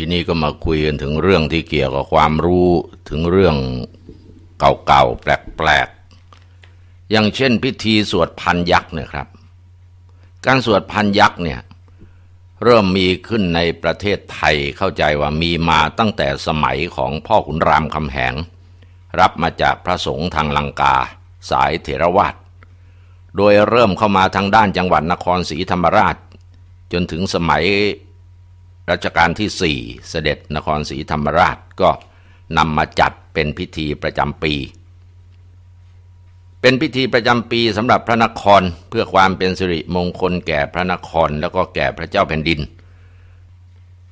ทีนี้ก็มาคุยกันถึงเรื่องที่เกี่ยวกับความรู้ถึงเรื่องเก่าๆ แปลกๆ อย่างเช่นพิธีสวดพันยักษ์เนี่ยครับ การสวดพันยักษ์เนี่ยเริ่มมีขึ้นในประเทศไทยเข้าใจว่ามีมาตั้งแต่สมัยของพ่อขุนรามคำแหง รับมาจากพระสงฆ์ทางลังกา สายเถรวาทโดยเริ่มเข้ามาทางด้านจังหวัดนครศรีธรรมราช จนถึงสมัย รัชกาลที่สี่เสด็จนครศรีธรรมราชก็นำมาจัดเป็นพิธีประจำปี เป็นพิธีประจำปีสำหรับพระนครเพื่อความเป็นสิริมงคลแก่พระนครแล้วก็แก่พระเจ้าแผ่นดิน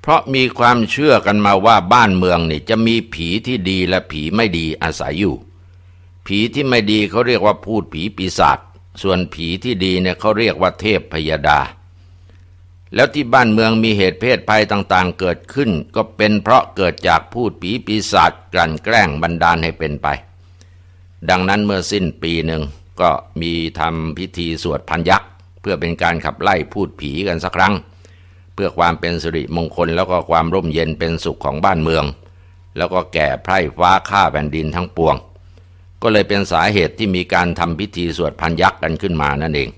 เพราะมีความเชื่อกันมาว่าบ้านเมืองนี่จะมีผีที่ดีและผีไม่ดีอาศัยอยู่ ผีที่ไม่ดีเขาเรียกว่าพูดผีปีศาจส่วนผีที่ดีเนี่ยเขาเรียกว่าเทพพยดา แล้วที่บ้านเมืองมีเหตุเพศภัยต่างๆ เกิดขึ้น ก็เป็นเพราะเกิดจากพูดผีปีศาจกลั่นแกล้งบันดาลให้เป็นไป ดังนั้นเมื่อสิ้นปีหนึ่งก็มีทำพิธีสวดพันยักษ์เพื่อเป็นการขับไล่พูดผีกันสักครั้ง เพื่อความเป็นสิริมงคลแล้วก็ความร่มเย็นเป็นสุขของบ้านเมือง แล้วก็แก่ไพร่ฟ้าข้าแผ่นดินทั้งปวง ก็เลยเป็นสาเหตุที่มีการทำพิธีสวดพันยักษ์กันขึ้นมานั่นเอง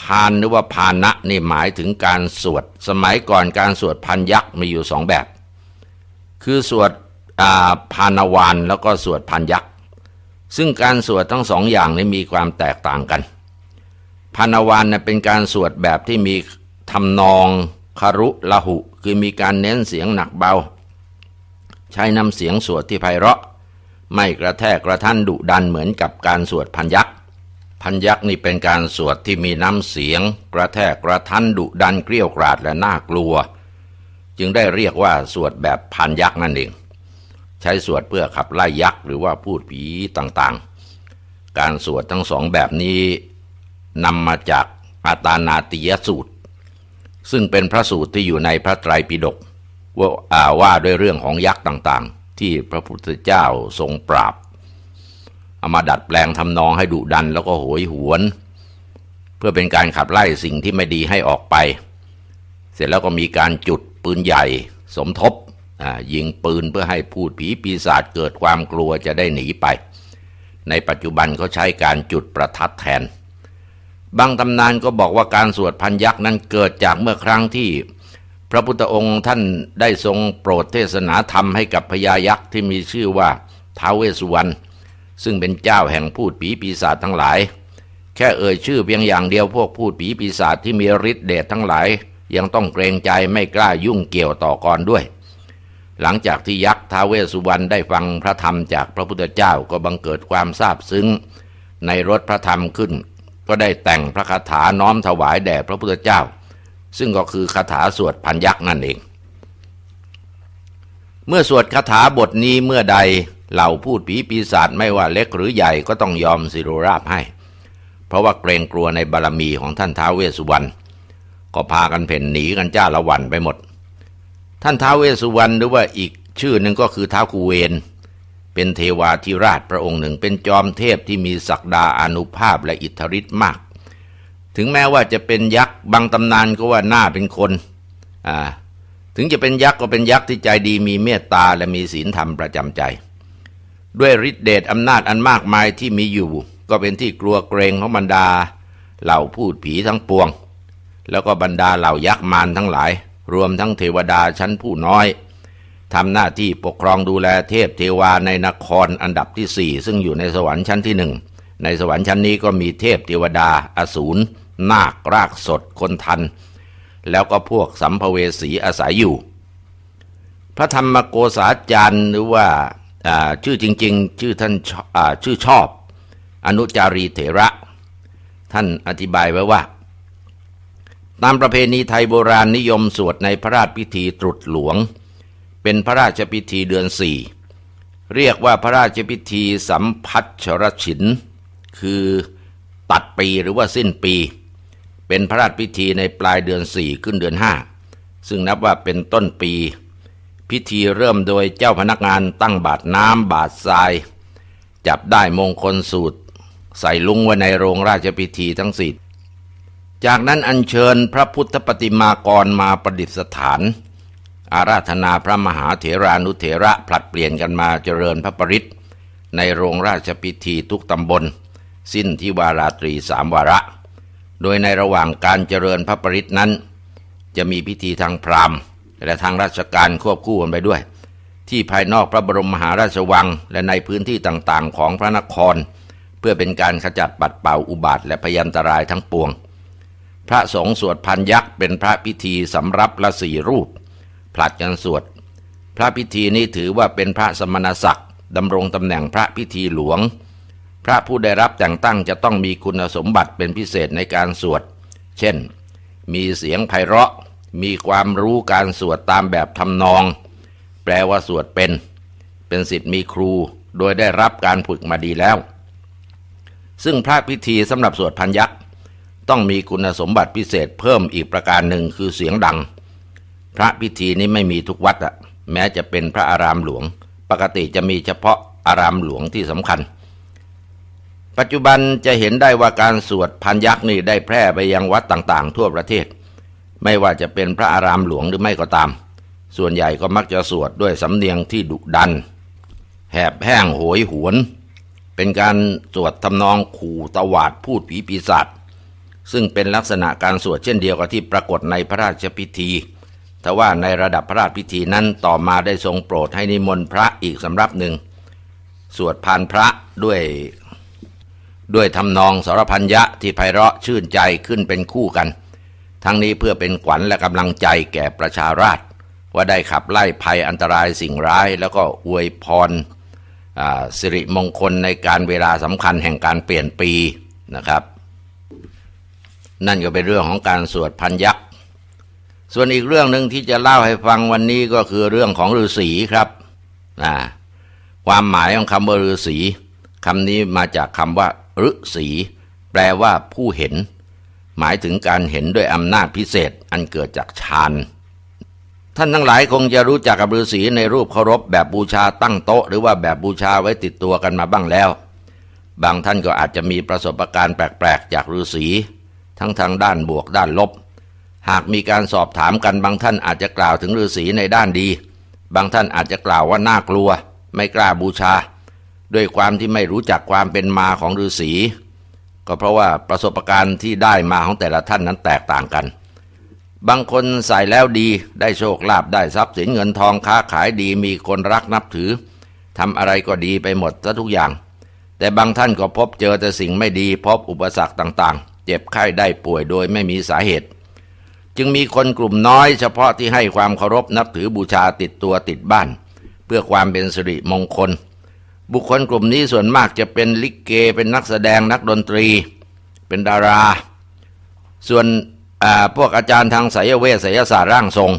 พานหรือว่าพานะนี่หมายถึงการสวด สมัยก่อนการสวดพันยักษ์มีอยู่สองแบบ คือสวดพานวานแล้วก็สวดพันยักษ์ซึ่งการสวดทั้งสองอย่างนี้มีความแตกต่างกันพานวานเป็นการสวดแบบที่มีทำนองคารุละหุ คือมีการเน้นเสียงหนักเบา ใช้นำเสียงสวดที่ไพเราะ ไม่กระแทกกระทันดุดันเหมือนกับการสวดพันยักษ์ พันยักษ์นี่เป็นการสวดที่มีน้ำเสียง กระแทกกระทันดุดันเกลี้ยวกราดและน่ากลัว จึงได้เรียกว่าสวดแบบพันยักษ์นั่นเอง ใช้สวดเพื่อขับไล่ยักษ์หรือว่าพูดผีต่างๆ การสวดทั้งสองแบบนี้นำมาจากอาตานาติยสูตร ซึ่งเป็นพระสูตรที่อยู่ในพระไตรปิฎกว่าว่าด้วยเรื่องของยักษ์ต่างๆ ที่พระพุทธเจ้าทรงปราบ เอามาดัดแปลงทำนองให้ดุดันแล้วก็โหยหวน เพื่อเป็นการขับไล่สิ่งที่ไม่ดีให้ออกไป เสร็จแล้วก็มีการจุดปืนใหญ่ สมทบยิงปืนเพื่อให้พูดผีปีศาจเกิดความกลัวจะได้หนีไป ในปัจจุบันเขาใช้การจุดประทัดแทน บางตำนานก็บอกว่าการสวดพันยักษ์นั้นเกิดจากเมื่อครั้งที่พระพุทธองค์ท่านได้ทรงโปรดเทศนาธรรมให้กับพญายักษ์ที่มีชื่อว่าท้าวเวสสุวรรณ ซึ่งเป็นเจ้าแห่งพูดผีปีศาจทั้งหลาย แค่เอ่ยชื่อเพียงอย่างเดียวพวกพูดผีปีศาจที่มีฤทธิ์เดชทั้งหลาย ยังต้องเกรงใจไม่กล้ายุ่งเกี่ยวต่อกรด้วย หลังจากที่ยักษ์ท้าเวสุวรรณได้ฟังพระธรรมจากพระพุทธเจ้าก็บังเกิดความซาบซึ้ง ในรถพระธรรมขึ้น ก็ได้แต่งพระคาถาน้อมถวายแด่พระพุทธเจ้า ซึ่งก็คือคาถาสวดพันยักษ์นั่นเอง เมื่อสวดคาถาบทนี้เมื่อใด เหล่าพูดผีปีศาจไม่ว่าเล็กหรือใหญ่ก็ต้องยอมสิรราบให้ เพราะว่าเกรงกลัวในบารรมีของท่านท้าวเวสสุวรรณก็พากันเพ่นหนีกันจ้าละวันไปหมด ท่านท้าวเวสสุวรรณหรือว่าอีกชื่อหนึ่งก็คือท้าวกูเวนเป็นเทวาธิราชพระองค์หนึ่ง เป็นจอมเทพที่มีศักดาอนุภาพและอิทธิฤทธิ์มาก ถึงแม้ว่าจะเป็นยักษ์บางตำนานก็ว่าหน้าเป็นคนอ่าถึงจะเป็นยักษ์ก็เป็นยักษ์ที่ใจดีมีเมตตาและมีศีลธรรมประจำใจ ด้วยฤทธิเดชอำนาจอันมากมายที่มีอยู่ ก็เป็นที่กลัวเกรงของบรรดา เหล่าพูดผีทั้งปวง แล้วก็บรรดาเหล่ายักษ์มารทั้งหลาย รวมทั้งเทวดาชั้นผู้น้อยทำหน้าที่ปกครองดูแลเทพเทวาในนครอันดับที่สี่ซึ่งอยู่ในสวรรค์ชั้นที่หนึ่งในสวรรค์ชั้นนี้ก็มีเทพเทวดา อสูรนาครากสดคนทัน แล้วก็พวกสัมภเวสีอาศัยอยู่ พระธรรมโกษาจารย์หรือว่า ชื่อจริง ๆ ชื่อท่านชื่อชอบ อนุจารีเถระ ท่านอธิบายไว้ว่า ตามประเพณีไทยโบราณนิยมสวดในพระราชพิธีตรุษหลวง เป็นพระราชพิธีเดือนสี่เรียกว่าพระราชพิธีสัมพัชรฉิน คือตัดปีหรือว่าสิ้นปี เป็นพระราชพิธีในปลายเดือนสี่ขึ้นเดือนห้าซึ่งนับว่าเป็นต้นปี พิธีเริ่มโดยเจ้าพนักงานตั้งบาทน้ำบาททราย จับได้มงคลสูตร ใส่ลุงไว้ในโรงราชพิธีทั้งสี่จากนั้นอัญเชิญพระพุทธปฏิมากรมาประดิษฐาน อาราธนาพระมหาเถรานุเถระผลัดเปลี่ยนกันมาเจริญพระปริตในโรงราชพิธีทุกตำบล สิ้นที่วาราตรีสามวาระ โดยในระหว่างการเจริญพระปริตนั้น จะมีพิธีทางพราหมณ์ และทางราชการควบคู่กันไปด้วย ที่ภายนอกพระบรมมหาราชวัง และในพื้นที่ต่างๆ ของพระนคร เพื่อเป็นการขจัดปัดเป่าอุบาทและพยันตรายทั้งปวง พระสงฆ์สวดพันยักษ์เป็นพระพิธีสำรับละสี่รูป ผลัดกันสวด พระพิธีนี้ถือว่าเป็นพระสมณศักดิ์ดำรงตำแหน่งพระพิธีหลวง พระผู้ได้รับแต่งตั้งจะต้องมีคุณสมบัติเป็นพิเศษในการสวด เช่น มีเสียงไพเราะ มีความรู้การสวดตามแบบทำนอง แปลว่าสวดเป็น เป็นสิทธิ์มีครู โดยได้รับการฝึกมาดีแล้ว ซึ่งพระพิธีสำหรับสวดพันยักษ์ต้องมีคุณสมบัติพิเศษเพิ่มอีกประการหนึ่งคือเสียงดัง พระพิธีนี้ไม่มีทุกวัดอะแม้จะเป็นพระอารามหลวง ปกติจะมีเฉพาะอารามหลวงที่สำคัญ ปัจจุบันจะเห็นได้ว่าการสวดพันยักษ์นี่ได้แพร่ไปยังวัดต่างๆ ทั่วประเทศ ไม่ว่าจะเป็นพระอารามหลวงหรือไม่ก็ตาม ส่วนใหญ่ก็มักจะสวดด้วยสำเนียงที่ดุดัน แหบแห้งโหยหวน เป็นการสวดทำนองขู่ตวาดพูดผีปีศาจซึ่งเป็นลักษณะการสวดเช่นเดียวกับที่ปรากฏในพระราชพิธีแต่ว่าในระดับพระราชพิธีนั้นต่อมาได้ทรงโปรดให้นิมนต์พระอีกสำรับหนึ่ง สวดพานพระด้วยด้วยทำนองสรพัญญะที่ไพเราะชื่นใจขึ้นเป็นคู่กัน ทั้งนี้เพื่อเป็นขวัญและกำลังใจแก่ประชาราษฎรว่าได้ขับไล่ภัยอันตรายสิ่งร้าย แล้วก็อวยพรสิริมงคลในการเวลาสำคัญแห่งการเปลี่ยนปีนะครับ นั่นก็เป็นเรื่องของการสวดพันยักษ์ส่วนอีกเรื่องหนึ่งที่จะเล่าให้ฟังวันนี้ก็คือเรื่องของฤาษีครับนะความหมายของคำว่าฤาษีคำนี้มาจากคำว่าฤาษีแปลว่าผู้เห็น หมายถึงการเห็นด้วยอำนาจพิเศษอันเกิดจากฌานท่านทั้งหลายคงจะรู้จักกับฤาษีในรูปเคารพแบบบูชาตั้งโต๊ะ หรือว่าแบบบูชาไว้ติดตัวกันมาบ้างแล้ว บางท่านก็อาจจะมีประสบการณ์แปลกๆ จากฤาษีทั้งทางด้านบวกด้านลบ หากมีการสอบถามกันบางท่านอาจจะกล่าวถึงฤาษีในด้านดี บางท่านอาจจะกล่าวว่าน่ากลัว ไม่กล้าบูชา ด้วยความที่ไม่รู้จักความเป็นมาของฤาษี ก็เพราะว่าประสบการณ์ที่ได้มาของแต่ละท่านนั้นแตกต่างกัน บางคนใส่แล้วดีได้โชคลาภได้ทรัพย์สินเงินทองค้าขายดีมีคนรักนับถือทำอะไรก็ดีไปหมดซะทุกอย่าง แต่บางท่านก็พบเจอแต่สิ่งไม่ดีพบอุปสรรคต่างๆ เจ็บไข้ได้ป่วยโดยไม่มีสาเหตุ จึงมีคนกลุ่มน้อยเฉพาะที่ให้ความเคารพนับถือบูชาติดตัวติดบ้าน เพื่อความเป็นสิริมงคล บุคคลกลุ่มนี้ส่วนมากจะเป็นลิเก เป็นนักแสดงนักดนตรี เป็นดารา ส่วนพวกอาจารย์ทางไสยเวทไสยศาสตร์ร่างทรง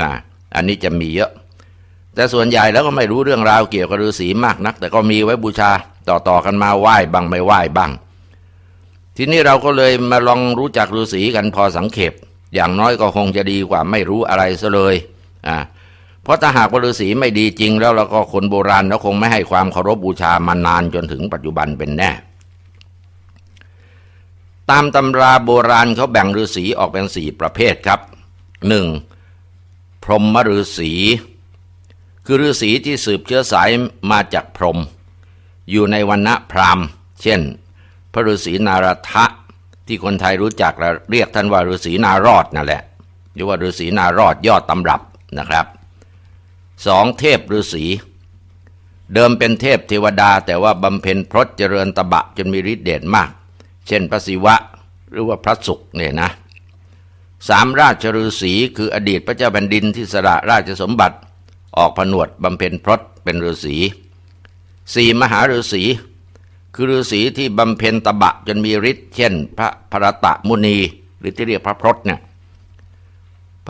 นะอันนี้จะมีเยอะ แต่ส่วนใหญ่แล้วก็ไม่รู้เรื่องราวเกี่ยวกับฤาษีมากนัก แต่ก็มีไว้บูชาต่อๆกันมาไหว้บ้างไม่ไหว้บ้าง ทีนี้เราก็เลยมาลองรู้จักฤาษีกันพอสังเขปอย่างน้อยก็คงจะดีกว่าไม่รู้อะไรซะเลยอ่า ราะถ้าหากฤาษีไม่ดีจริงแล้วเราก็คนโบราณแล้วคงไม่ให้ความเคารพบูชามานานจนถึงปัจจุบันเป็นแน่ ตามตำราโบราณเขาแบ่งฤาษีออกเป็นสี่ประเภทครับหนึ่งพรหมฤาษีคือฤาษีที่สืบเชื้อสายมาจากพรหมอยู่ในวันณะพราหมณ์ เช่น พระฤาษีนารทะที่คนไทยรู้จักและเรียกท่านว่าฤาษีนารอดนั่นแหละหรือว่าฤาษีนารอดยอดตำรับนะครับ สองเทพฤาษีเดิมเป็นเทพเทวดา แต่ว่าบำเพ็ญพรตเจริญตบะจนมีฤทธิ์เดชมาก เช่นพระศิวะหรือว่าพระศุกร์เนี่ยนะสามราชฤาษีคืออดีตพระเจ้าแผ่นดินที่สละราชสมบัติ ออกผนวดบำเพ็ญพรตเป็นฤาษีสี่มหาฤาษีคือฤาษีที่บำเพ็ญตบะจนมีฤทธิ์เช่น พระพรตะมุนีหรือที่เรียกพระพรตเนี่ย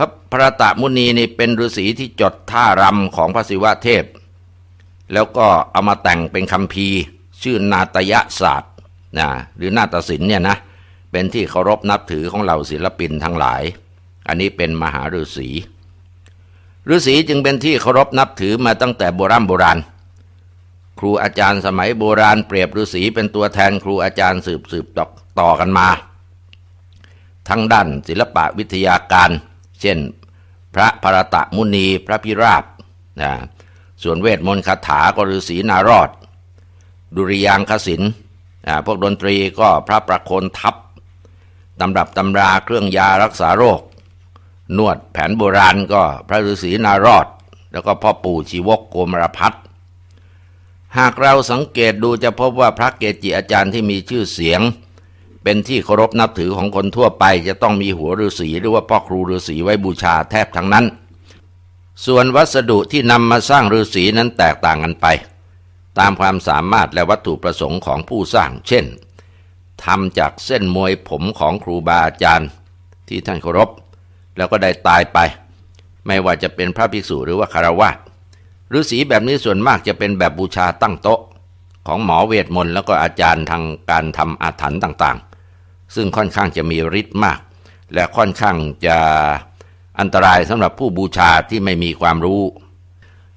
พระพระตะมุนีนี่เป็นฤาษีที่จดท่ารำของพระศิวะเทพ แล้วก็เอามาแต่งเป็นคำพีชื่อนาตยศาสตร์นะหรือนาฏศิลป์เนี่ยนะเป็นที่เคารพนับถือของเหล่าศิลปินทั้งหลาย อันนี้เป็นมหาฤาษีฤาษีจึงเป็นที่เคารพนับถือมาตั้งแต่โบราณโบราณ ครูอาจารย์สมัยโบราณเปรียบฤาษีเป็นตัวแทนครูอาจารย์สืบสืบต่อต่อกันมา ทั้งด้านศิลปะวิทยาการ เช่น พระภรตะมุนีพระพิราบนะส่วนเวทมนต์คาถาก็ฤาษีนารอด ดุริยางคศิลป์พวกดนตรีก็พระประโคนทัพตำรับตำราเครื่องยารักษาโรค นวดแผนโบราณก็พระฤาษีนารอด แล้วก็พ่อปู่ชีวกโกมรพัฒน์หากเราสังเกตดูจะพบว่าพระเกจิอาจารย์ที่มีชื่อเสียง เป็นที่เคารพนับถือของคนทั่วไป จะต้องมีหัวฤาษีหรือว่าพ่อครูฤาษีไว้บูชาแทบทั้งนั้น ส่วนวัสดุที่นำมาสร้างฤาษีนั้นแตกต่างกันไป ตามความสามารถและวัตถุประสงค์ของผู้สร้าง เช่นทำจากเส้นมวยผมของครูบาอาจารย์ ที่ท่านเคารพ แล้วก็ได้ตายไป ไม่ว่าจะเป็นพระภิกษุหรือว่าคารวะฤาษีแบบนี้ส่วนมากจะเป็นแบบบูชาตั้งโต๊ะ ของหมอเวทมนต์แล้วก็อาจารย์ทางการทำอาถรรพ์ต่างๆ ซึ่งค่อนข้างจะมีฤทธิ์มาก และค่อนข้างจะอันตรายสำหรับผู้บูชาที่ไม่มีความรู้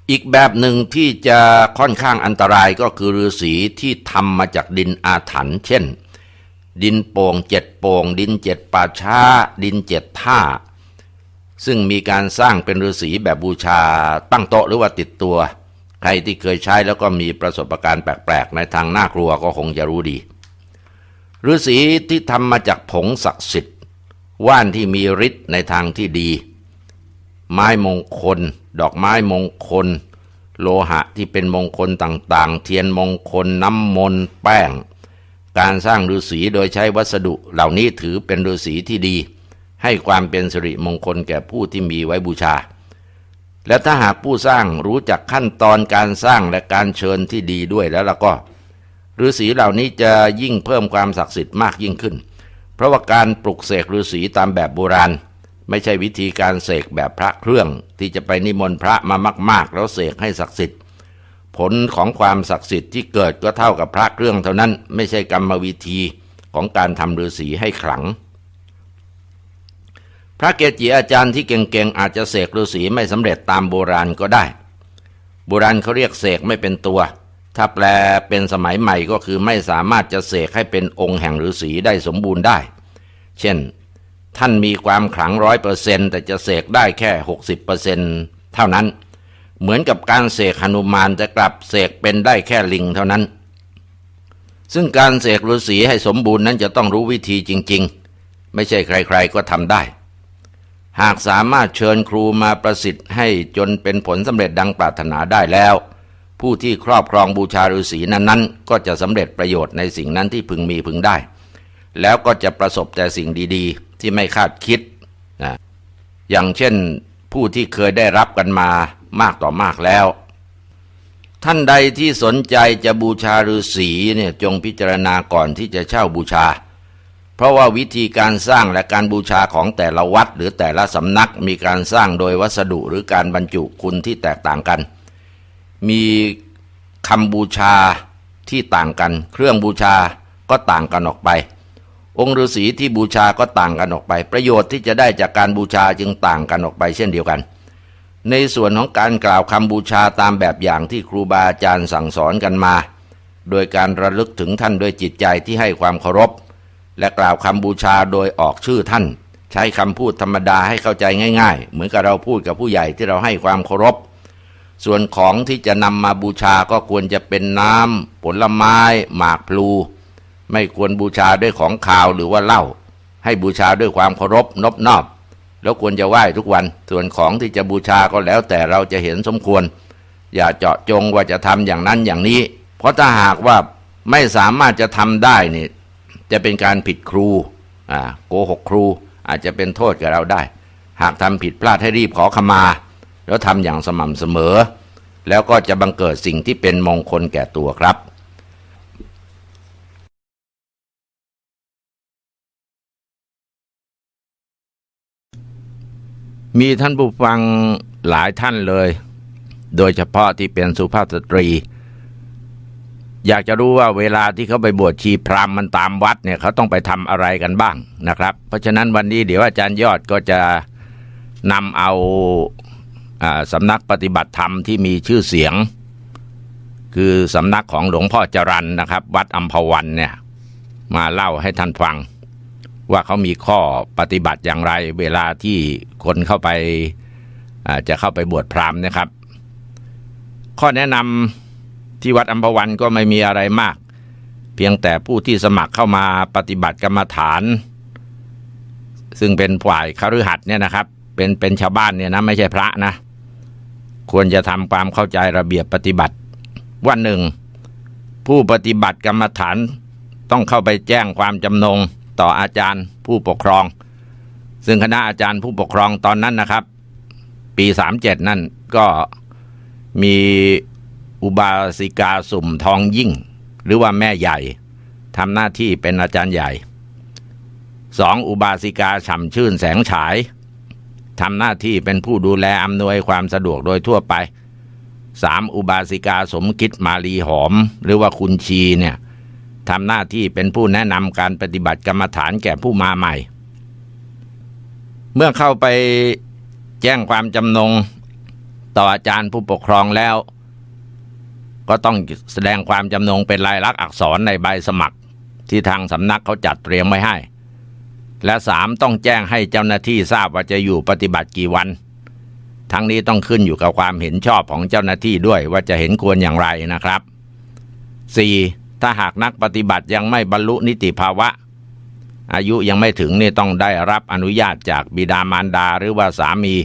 อีกแบบหนึ่งที่จะค่อนข้างอันตรายก็คือฤาษีที่ทำมาจากดินอาถรรพ์เช่น ดินโป่งเจ็ดโป่ง ดินเจ็ดป่าช้า ดินเจ็ดท่าซึ่งมีการสร้างเป็นฤาษีแบบบูชาตั้งโต๊ะหรือว่าติดตัว ใครที่เคยใช้แล้วก็มีประสบการณ์แปลกๆ ในทางน่ากลัวก็คงจะรู้ดี ฤาษีที่ทำมาจากผงศักดิ์สิทธิ์ ว่านที่มีฤทธิ์ในทางที่ดี ไม้มงคล ดอกไม้มงคล โลหะที่เป็นมงคลต่างๆ เทียนมงคลน้ำมนต์แป้ง การสร้างฤาษีโดยใช้วัสดุเหล่านี้ถือเป็นฤาษีที่ดี ให้ความเป็นสิริมงคลแก่ผู้ที่มีไว้บูชา และถ้าหากผู้สร้างรู้จักขั้นตอนการสร้างและการเชิญที่ดีด้วยแล้วล่ะก็ ฤาษีเหล่านี้จะยิ่งเพิ่มความศักดิ์สิทธิ์มากยิ่งขึ้น เพราะว่าการปลุกเสกฤาษีตามแบบโบราณ ไม่ใช่วิธีการเสกแบบพระเครื่องที่จะไปนิมนต์พระมามาก ๆ แล้วเสกให้ศักดิ์สิทธิ์ ผลของความศักดิ์สิทธิ์ที่เกิดก็เท่ากับพระเครื่องเท่านั้น ไม่ใช่กรรมวิธีของการทำฤาษีให้ขลัง พระเกจิอาจารย์ที่เก่งๆอาจจะเสกฤาษีไม่สำเร็จตามโบราณก็ได้ โบราณเขาเรียกเสกไม่เป็นตัว ถ้าแปลเป็นสมัยใหม่ก็คือไม่สามารถจะเสกให้เป็นองค์แห่งฤาษีได้สมบูรณ์ได้ เช่น ท่านมีความขลังร้อยเปอร์เซนแต่จะเสกได้แค่หกสิบเปอร์เซนเท่านั้น เหมือนกับการเสกหนุมานจะกลับเสกเป็นได้แค่ลิงเท่านั้น ซึ่งการเสกฤาษีให้สมบูรณ์นั้นจะต้องรู้วิธีจริง ๆ ไม่ใช่ใคร ๆ ก็ทำได้ หากสามารถเชิญครูมาประสิทธิ์ให้จนเป็นผลสำเร็จดังปรารถนาได้แล้ว ผู้ที่ครอบครองบูชาฤาษีนั้นๆ ก็จะสำเร็จประโยชน์ในสิ่งนั้นที่พึงมีพึงได้ แล้วก็จะประสบแต่สิ่งดีๆ ที่ไม่คาดคิดนะอย่างเช่นผู้ที่เคยได้รับกันมามากต่อมากแล้ว ท่านใดที่สนใจจะบูชาฤาษีเนี่ยจงพิจารณาก่อนที่จะเช่าบูชา เพราะว่าวิธีการสร้างและการบูชาของแต่ละวัด หรือแต่ละสำนักมีการสร้างโดยวัสดุหรือการบรรจุคุณที่แตกต่างกัน มีคำบูชาที่ต่างกัน เครื่องบูชาก็ต่างกันออกไป องค์ฤาษีที่บูชาก็ต่างกันออกไป ประโยชน์ที่จะได้จากการบูชาจึงต่างกันออกไปเช่นเดียวกัน ในส่วนของการกล่าวคำบูชาตามแบบอย่างที่ครูบาอาจารย์สั่งสอนกันมา โดยการระลึกถึงท่านด้วยจิตใจที่ให้ความเคารพ และกล่าวคำบูชาโดยออกชื่อท่าน ใช้คำพูดธรรมดาให้เข้าใจง่าย ๆ เหมือนกับเราพูดกับผู้ใหญ่ที่เราให้ความเคารพ ส่วนของที่จะนำมาบูชาก็ควรจะเป็นน้ำผลไม้ หมากพลู ไม่ควรบูชาด้วยของขาวหรือว่าเหล้าให้บูชาด้วยความเคารพนบนอบ แล้วควรจะไหว้ทุกวัน ส่วนของที่จะบูชาก็แล้วแต่เราจะเห็นสมควร อย่าเจาะจงว่าจะทำอย่างนั้นอย่างนี้ เพราะถ้าหากว่าไม่สามารถจะทำได้นี่จะเป็นการผิดครูอ่าโกหกครูอาจจะเป็นโทษกับเราได้ หากทำผิดพลาดให้รีบขอขมา แล้วทำอย่างสม่ำเสมอ แล้วก็จะบังเกิดสิ่งที่เป็นมงคลแก่ตัวครับมีท่านผู้ฟังหลายท่านเลย โดยเฉพาะที่เป็นสุภาพสตรี อยากจะรู้ว่าเวลาที่เขาไปบวชชีพรามมันตามวัดเนี่ยเขาต้องไปทำอะไรกันบ้างนะครับ เพราะฉะนั้นวันนี้เดี๋ยวอาจารย์ยอดก็จะนำเอา สำนักปฏิบัติธรรมที่มีชื่อเสียง คือสำนักของหลวงพ่อจรันนะครับ วัดอัมพวันเนี่ยมาเล่าให้ท่านฟัง ว่าเขามีข้อปฏิบัติอย่างไร เวลาที่คนเข้าไปอ่าจะเข้าไปบวชพราหมณ์นะครับ ข้อแนะนำที่วัดอัมพวันก็ไม่มีอะไรมาก เพียงแต่ผู้ที่สมัครเข้ามาปฏิบัติกรรมฐาน ซึ่งเป็นฝ่ายคฤหัสถ์เนี่ยนะครับ เป็นเป็นชาวบ้านเนี่ยนะไม่ใช่พระนะ ควรจะทำความเข้าใจระเบียบปฏิบัติว่าหนึ่งผู้ปฏิบัติกรรมฐานต้องเข้าไปแจ้งความจำนงต่ออาจารย์ผู้ปกครอง ซึ่งคณะอาจารย์ผู้ปกครองตอนนั้นนะครับ ปีสามเจ็ดนั่นก็มีอุบาสิกาสุ่มทองยิ่ง หรือว่าแม่ใหญ่ทำหน้าที่เป็นอาจารย์ใหญ่สองอุบาสิกาฉ่ำชื่นแสงฉาย ทำหน้าที่เป็นผู้ดูแลอำนวยความสะดวกโดยทั่วไปสามอุบาสิกาสมคิดมาลีหอม หรือว่าคุณชีเนี่ยทำหน้าที่เป็นผู้แนะนำการปฏิบัติกรรมฐานแก่ผู้มาใหม่ เมื่อเข้าไปแจ้งความจำนงต่ออาจารย์ผู้ปกครองแล้ว ก็ต้องแสดงความจำนงเป็นลายลักษณ์อักษรในใบสมัครที่ทางสำนักเขาจัดเตรียมไว้ให้ และสามต้องแจ้งให้เจ้าหน้าที่ทราบว่าจะอยู่ปฏิบัติกี่วัน ทั้งนี้ต้องขึ้นอยู่กับความเห็นชอบของเจ้าหน้าที่ด้วยว่าจะเห็นควรอย่างไรนะครับ 4. ถ้าหากนักปฏิบัติยังไม่บรรลุนิติภาวะ อายุยังไม่ถึงนี่ต้องได้รับอนุญาตจากบิดามารดาหรือว่าสามี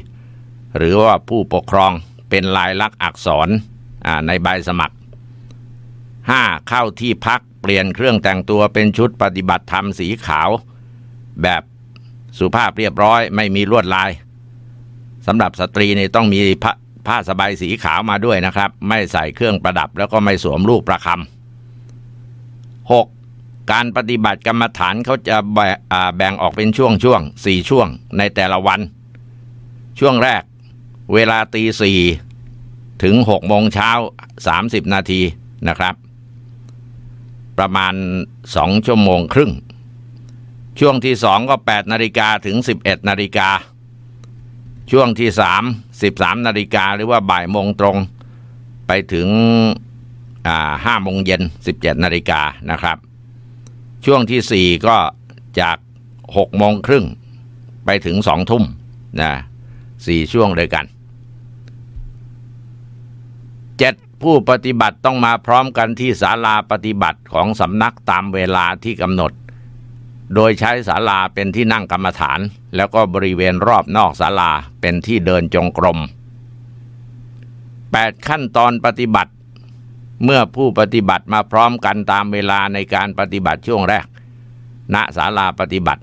หรือว่าผู้ปกครองเป็นลายลักษณ์อักษรในใบสมัคร 5. เข้าที่พักเปลี่ยนเครื่องแต่งตัวเป็นชุดปฏิบัติธรรมสีขาว แบบสุภาพเรียบร้อย ไม่มีลวดลายสำหรับสตรีนี่ต้องมีผ้าผ้าสบายสีขาวมาด้วยนะครับ ไม่ใส่เครื่องประดับแล้วก็ไม่สวมลูกประคำ 6. การปฏิบัติกรรมฐานเขาจะแบ่งออกเป็นช่วงช่วงสี่ช่วงในแต่ละวัน ช่วงแรก เวลาตีสี่ถึงหกโมงเช้าสามสิบนาทีนะครับ ประมาณสองชั่วโมงครึ่ง ช่วงที่สองก็แปดนาฬิกาถึงสิบเอ็ดนาฬิกา ช่วงที่สามสิบสามนาฬิกาหรือว่าบ่ายโมงตรงไปถึงห้าโมงเย็นสิบเจ็ดนาฬิกานะครับ ช่วงที่สี่ก็จากหกโมงครึ่งไปถึงสองทุ่มนะสี่ช่วงด้วยกันเจ็ดผู้ปฏิบัติต้องมาพร้อมกันที่ศาลาปฏิบัติของสำนักตามเวลาที่กำหนด โดยใช้ศาลาเป็นที่นั่งกรรมฐาน แล้วก็บริเวณรอบนอกศาลาเป็นที่เดินจงกรม 8. ขั้นตอนปฏิบัติ เมื่อผู้ปฏิบัติมาพร้อมกันตามเวลาในการปฏิบัติช่วงแรก ณศาลาปฏิบัติ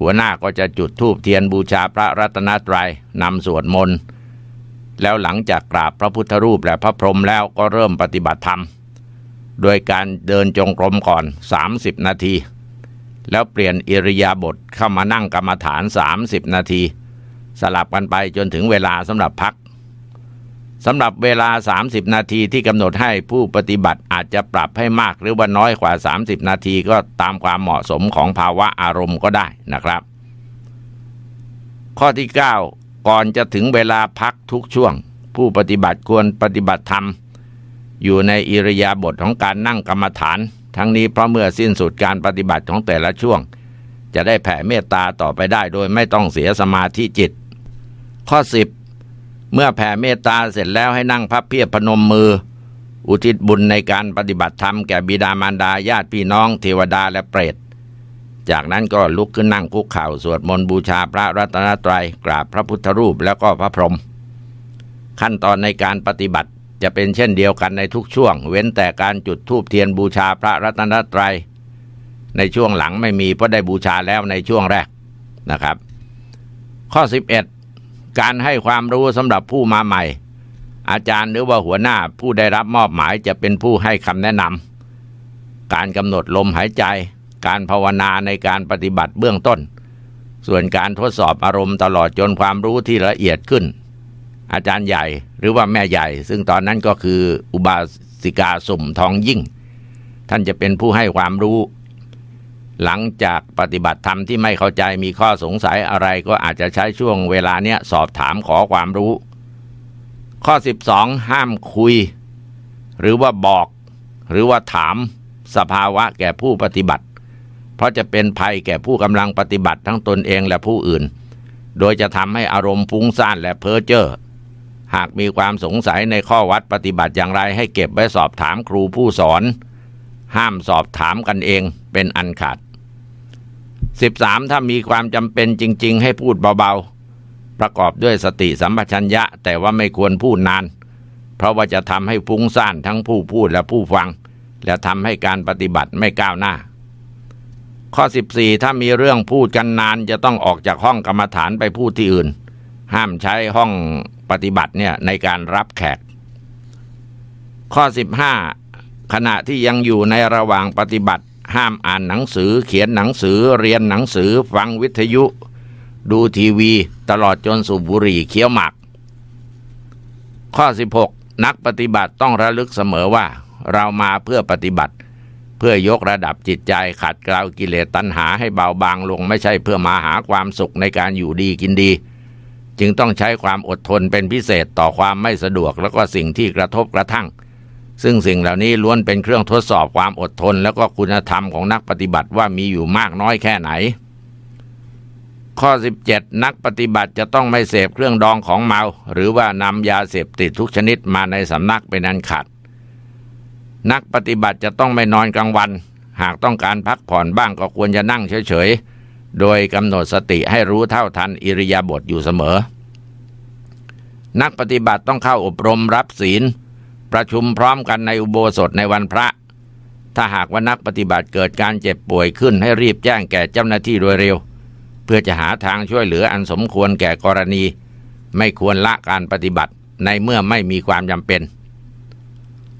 หัวหน้าก็จะจุดธูปเทียนบูชาพระรัตนตรัยนำสวดมนต์แล้วหลังจากกราบพระพุทธรูปและพระพรหมแล้วก็เริ่มปฏิบัติธรรม โดยการเดินจงกรมก่อน 30 นาที แล้วเปลี่ยนอิริยาบถเข้ามานั่งกรรมฐาน 30 นาที สลับกันไปจนถึงเวลาสำหรับพักสำหรับเวลา 30 นาทีที่กำหนดให้ผู้ปฏิบัติอาจจะปรับให้มากหรือว่าน้อยกว่า 30 นาทีก็ตามความเหมาะสมของภาวะอารมณ์ก็ได้นะครับ ข้อที่ 9 ก่อนจะถึงเวลาพักทุกช่วง ผู้ปฏิบัติควรปฏิบัติธรรม อยู่ในอิริยาบถของการนั่งกรรมฐาน ทั้งนี้เพราะเมื่อสิ้นสุดการปฏิบัติของแต่ละช่วง จะได้แผ่เมตตาต่อไปได้โดยไม่ต้องเสียสมาธิจิต ข้อ 10 เมื่อแผ่เมตตาเสร็จแล้วให้นั่งพับเพียบพนมมือ อุทิศบุญในการปฏิบัติธรรมแก่บิดามารดาญาติพี่น้องเทวดาและเปรตจากนั้นก็ลุกขึ้นนั่งคุกเข่าสวดมนต์บูชาพระรัตนตรัยกราบพระพุทธรูปแล้วก็พระพรหมขั้นตอนในการปฏิบัติ จะเป็นเช่นเดียวกันในทุกช่วง เว้นแต่การจุดธูปเทียนบูชาพระรัตนตรัย ในช่วงหลังไม่มีเพราะได้บูชาแล้วในช่วงแรกนะครับ ข้อ 11 การให้ความรู้สำหรับผู้มาใหม่ อาจารย์หรือว่าหัวหน้าผู้ได้รับมอบหมายจะเป็นผู้ให้คำแนะนำการกำหนดลมหายใจ การภาวนาในการปฏิบัติเบื้องต้น ส่วนการทดสอบอารมณ์ตลอดจนความรู้ที่ละเอียดขึ้น อาจารย์ใหญ่ หรือว่าแม่ใหญ่ ซึ่งตอนนั้นก็คืออุบาสิกาสุ่มทองยิ่ง ท่านจะเป็นผู้ให้ความรู้ หลังจากปฏิบัติธรรมที่ไม่เข้าใจมีข้อสงสัยอะไรก็อาจจะใช้ช่วงเวลาเนี้ยสอบถามขอความรู้ ข้อ 12 ห้ามคุย หรือว่าบอก หรือว่าถามสภาวะแก่ผู้ปฏิบัติ เพราะจะเป็นภัยแก่ผู้กำลังปฏิบัติทั้งตนเองและผู้อื่น โดยจะทำให้อารมณ์ฟุ้งซ่านและเพ้อเจ้อ หากมีความสงสัยในข้อวัดปฏิบัติอย่างไรให้เก็บไว้สอบถามครูผู้สอน ห้ามสอบถามกันเองเป็นอันขาด 13. ถ้ามีความจำเป็นจริง ๆ ให้พูดเบาๆ ประกอบด้วยสติสัมปชัญญะ แต่ว่าไม่ควรพูดนาน เพราะว่าจะทำให้ฟุ้งซ่านทั้งผู้พูดและผู้ฟัง และทำให้การปฏิบัติไม่ก้าวหน้า ข้อ 14 ถ้ามีเรื่องพูดกันนานจะต้องออกจากห้องกรรมฐานไปพูดที่อื่น ห้ามใช้ห้อง ปฏิบัติเนี่ยในการรับแขก ข้อ 15 ขณะที่ยังอยู่ในระหว่างปฏิบัติ ห้ามอ่านหนังสือ เขียนหนังสือ เรียนหนังสือ ฟังวิทยุ ดูทีวี ตลอดจนสูบบุหรี่เคี้ยวหมาก ข้อ 16 นักปฏิบัติต้องระลึกเสมอว่า เรามาเพื่อปฏิบัติ เพื่อยกระดับจิตใจขัดเกลากิเลสตัณหาให้เบาบางลงไม่ใช่เพื่อมาหาความสุขในการอยู่ดีกินดี จึงต้องใช้ความอดทนเป็นพิเศษต่อความไม่สะดวกแล้วก็สิ่งที่กระทบกระทั่ง ซึ่งสิ่งเหล่านี้ล้วนเป็นเครื่องทดสอบความอดทน แล้วก็คุณธรรมของนักปฏิบัติว่ามีอยู่มากน้อยแค่ไหน ข้อ 17 นักปฏิบัติจะต้องไม่เสพเครื่องดองของเมา หรือว่านำยาเสพติดทุกชนิดมาในสำนักเป็นอันขาดนักปฏิบัติจะต้องไม่นอนกลางวัน หากต้องการพักผ่อนบ้างก็ควรจะนั่งเฉยๆ โดยกำหนดสติให้รู้เท่าทันอิริยาบถอยู่เสมอ นักปฏิบัติต้องเข้าอบรมรับศีล ประชุมพร้อมกันในอุโบสถในวันพระ ถ้าหากว่านักปฏิบัติเกิดการเจ็บป่วยขึ้นให้รีบแจ้งแก่เจ้าหน้าที่โดยเร็ว เพื่อจะหาทางช่วยเหลืออันสมควรแก่กรณี ไม่ควรละการปฏิบัติในเมื่อไม่มีความจำเป็น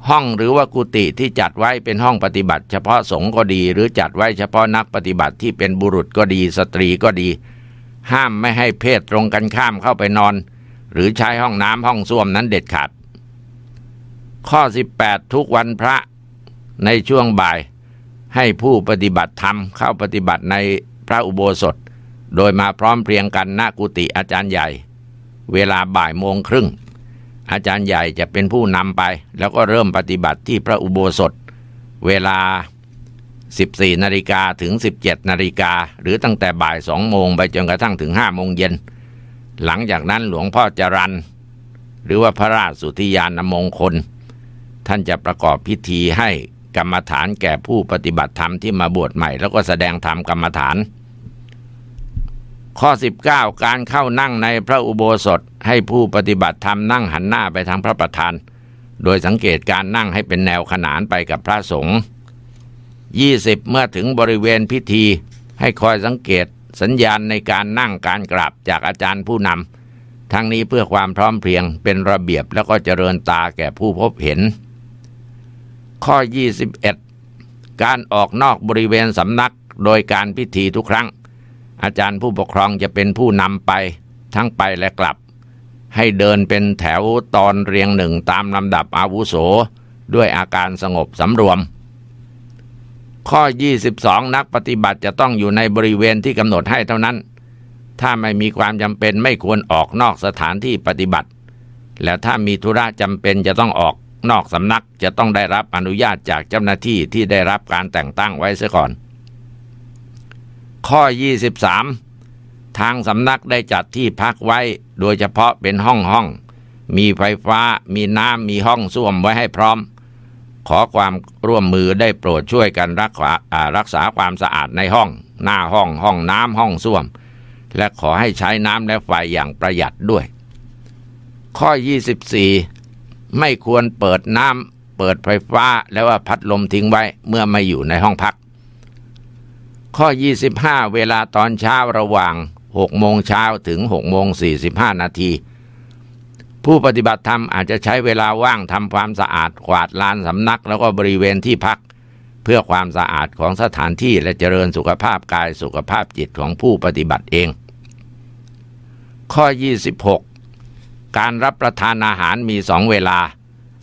ห้องหรือว่ากุฏิที่จัดไว้เป็นห้องปฏิบัติ เฉพาะสงฆ์ก็ดี หรือจัดไว้เฉพาะนักปฏิบัติที่เป็นบุรุษก็ดี สตรีก็ดี ห้ามไม่ให้เพศตรงกันข้ามเข้าไปนอน หรือใช้ห้องน้ำห้องส้วมนั้นเด็ดขาด ข้อ 18 ทุกวันพระในช่วงบ่าย ให้ผู้ปฏิบัติธรรมเข้าปฏิบัติในพระอุโบสถ โดยมาพร้อมเพรียงกันณกุฏิอาจารย์ใหญ่ เวลาบ่ายโมงครึ่ง อาจารย์ใหญ่จะเป็นผู้นำไป แล้วก็เริ่มปฏิบัติที่พระอุโบสถ เวลา 14 นาฬิกาถึง 17 นาฬิกา หรือตั้งแต่บ่ายสองโมงไปจนกระทั่งถึง 5 โมงเย็น หลังจากนั้นหลวงพ่อจรัน หรือว่าพระราชสุธิยานมงคล ท่านจะประกอบพิธีให้กรรมฐานแก่ผู้ปฏิบัติธรรมที่มาบวชใหม่ แล้วก็แสดงธรรมกรรมฐาน ข้อ 19 การเข้านั่งในพระอุโบสถให้ผู้ปฏิบัติธรรมนั่งหันหน้าไปทางพระประธาน โดยสังเกตการนั่งให้เป็นแนวขนานไปกับพระสงฆ์ 20 เมื่อถึงบริเวณพิธี ให้คอยสังเกตสัญญาณในการนั่งการกราบจากอาจารย์ผู้นำ ทั้งนี้เพื่อความพร้อมเพรียงเป็นระเบียบแล้วก็เจริญตาแก่ผู้พบเห็น ข้อ 21 การออกนอกบริเวณสำนักโดยการพิธีทุกครั้ง อาจารย์ผู้ปกครองจะเป็นผู้นำไป ทั้งไปและกลับ ให้เดินเป็นแถวตอนเรียงหนึ่งตามลำดับอาวุโส ด้วยอาการสงบสำรวม ข้อ 22 นักปฏิบัติจะต้องอยู่ในบริเวณที่กำหนดให้เท่านั้น ถ้าไม่มีความจำเป็นไม่ควรออกนอกสถานที่ปฏิบัติ และถ้ามีธุระจำเป็นจะต้องออกนอกสำนักจะต้องได้รับอนุญาตจากเจ้าหน้าที่ที่ได้รับการแต่งตั้งไว้เสียก่อน ข้อ 23 ทางสำนักได้จัดที่พักไว้ โดยเฉพาะเป็นห้องห้อง มีไฟฟ้า มีน้ำ มีห้องส้วมไว้ให้พร้อม ขอความร่วมมือได้โปรดช่วยกันรักษารักษาความสะอาดในห้อง หน้าห้องห้องน้ำห้องส้วม และขอให้ใช้น้ำและไฟอย่างประหยัดด้วย ข้อ 24 ไม่ควรเปิดน้ำเปิดไฟฟ้าแล้วว่าพัดลมทิ้งไว้เมื่อไม่อยู่ในห้องพัก ข้อ 25 เวลาตอนเช้าระหว่าง6โมงเช้าถึง6โมง45 นาที ผู้ปฏิบัติธรรมอาจจะใช้เวลาว่างทำความสะอาดกวาดลานสำนัก แล้วก็บริเวณที่พัก เพื่อความสะอาดของสถานที่และเจริญสุขภาพกายสุขภาพจิตของผู้ปฏิบัติเอง ข้อ 26 การรับประทานอาหารมีสองเวลา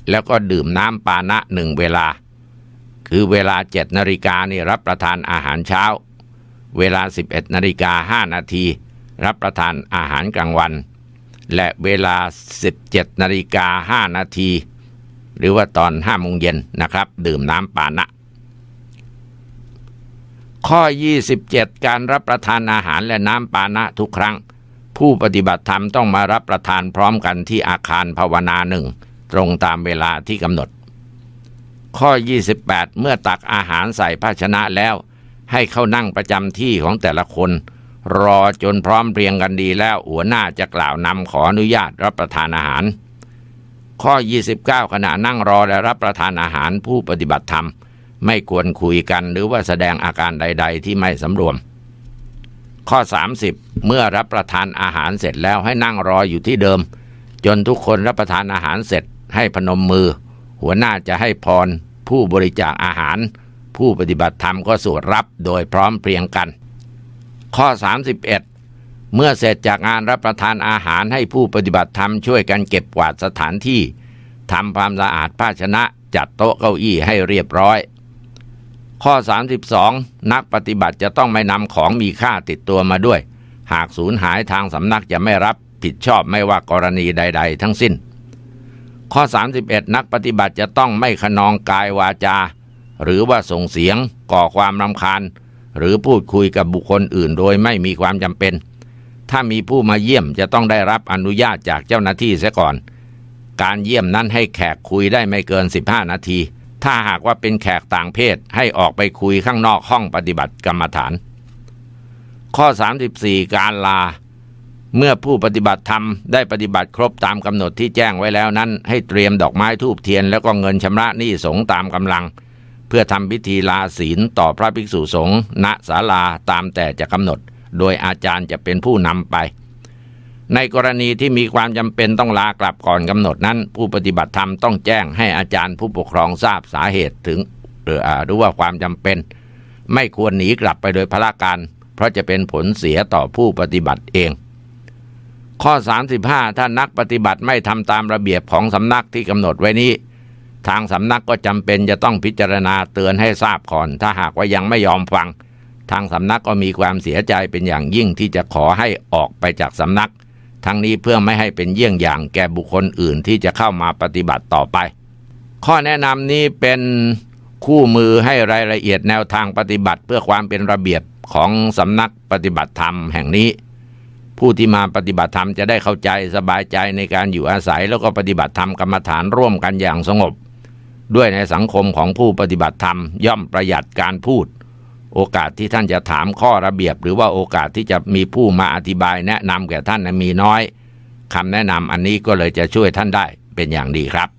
แล้วก็ดื่มน้ำปานะหนึ่งเวลาคือเวลาเจ็ดนาฬิกานี่รับประทานอาหารเช้า เวลา 11นาฬิกาห้านาทีรับประทานอาหารกลางวัน และเวลา 17นาฬิกาห้านาทีหรือว่าตอนห้าโมงเย็นนะครับ ดื่มน้ำปานะ ข้อ 27 การรับประทานอาหารและน้ำปานะทุกครั้ง ผู้ปฏิบัติธรรมต้องมารับประทานพร้อมกันที่อาคารภาวนาหนึ่งตรงตามเวลาที่กำหนด ข้อ 28 เมื่อตักอาหารใส่ภาชนะแล้ว ให้เข้านั่งประจำที่ของแต่ละคน รอจนพร้อมเพรียงกันดีแล้วหัวหน้าจะกล่าวนำขออนุญาตรับประทานอาหาร ข้อ 29 ขณะนั่งรอและรับประทานอาหารผู้ปฏิบัติธรรม ไม่ควรคุยกันหรือว่าแสดงอาการใด ๆ ที่ไม่สำรวม ข้อ 30 เมื่อรับประทานอาหารเสร็จแล้วให้นั่งรออยู่ที่เดิม จนทุกคนรับประทานอาหารเสร็จให้พนมมือ หัวหน้าจะให้พรผู้บริจาคอาหาร ผู้ปฏิบัติธรรมก็สวดรับโดยพร้อมเพรียงกัน ข้อ 31 เมื่อเสร็จจากงานรับประทานอาหารให้ผู้ปฏิบัติธรรมช่วยกันเก็บกวาดสถานที่ทำความสะอาดภาชนะจัดโต๊ะเก้าอี้ให้เรียบร้อย ข้อ 32 นักปฏิบัติจะต้องไม่นำของมีค่าติดตัวมาด้วย หากสูญหายทางสำนักจะไม่รับผิดชอบไม่ว่ากรณีใด ๆ ทั้งสิ้น ข้อ 31 นักปฏิบัติจะต้องไม่ขนองกายวาจา หรือว่าส่งเสียงก่อความรำคาญ หรือพูดคุยกับบุคคลอื่นโดยไม่มีความจำเป็น ถ้ามีผู้มาเยี่ยมจะต้องได้รับอนุญาตจากเจ้าหน้าที่เสียก่อน การเยี่ยมนั้นให้แขกคุยได้ไม่เกิน 15 นาที ถ้าหากว่าเป็นแขกต่างเพศให้ออกไปคุยข้างนอกห้องปฏิบัติกรรมฐาน ข้อ 34 การลาเมื่อผู้ปฏิบัติธรรมได้ปฏิบัติครบตามกำหนดที่แจ้งไว้แล้วนั้น ให้เตรียมดอกไม้ทูบเทียนแล้วก็เงินชำระหนี้สงตามกำลัง พื่อทำพิธีลาศีลต่อพระภิกษุสงฆ์ณศาลาตามแต่จะกำหนด โดยอาจารย์จะเป็นผู้นำไป ในกรณีที่มีความจำเป็นต้องลากลับก่อนกำหนดนั้น ผู้ปฏิบัติธรรมต้องแจ้งให้อาจารย์ผู้ปกครองทราบสาเหตุถึงหรือหรือว่าความจำเป็น ไม่ควรหนีกลับไปโดยพละการ เพราะจะเป็นผลเสียต่อผู้ปฏิบัติเองข้อ 35 ถ้านักปฏิบัติไม่ทำตามระเบียบของสำนักที่กำหนดไว้นี้ ทางสำนักก็จำเป็นจะต้องพิจารณาเตือนให้ทราบก่อน ถ้าหากว่ายังไม่ยอมฟัง ทางสำนักก็มีความเสียใจเป็นอย่างยิ่งที่จะขอให้ออกไปจากสำนัก ทั้งนี้เพื่อไม่ให้เป็นเยี่ยงอย่างแก่บุคคลอื่นที่จะเข้ามาปฏิบัติต่อไป ข้อแนะนำนี้เป็นคู่มือให้รายละเอียดแนวทางปฏิบัติเพื่อความเป็นระเบียบของสำนักปฏิบัติธรรมแห่งนี้ ผู้ที่มาปฏิบัติธรรมจะได้เข้าใจสบายใจในการอยู่อาศัยแล้วก็ปฏิบัติธรรมกรรมฐานร่วมกันอย่างสงบ ด้วยในสังคมของผู้ปฏิบัติธรรม ย่อมประหยัดการพูด โอกาสที่ท่านจะถามข้อระเบียบ หรือว่าโอกาสที่จะมีผู้มาอธิบายแนะนำแก่ท่านมีน้อยคำแนะนำอันนี้ก็เลยจะช่วยท่านได้เป็นอย่างดีครับ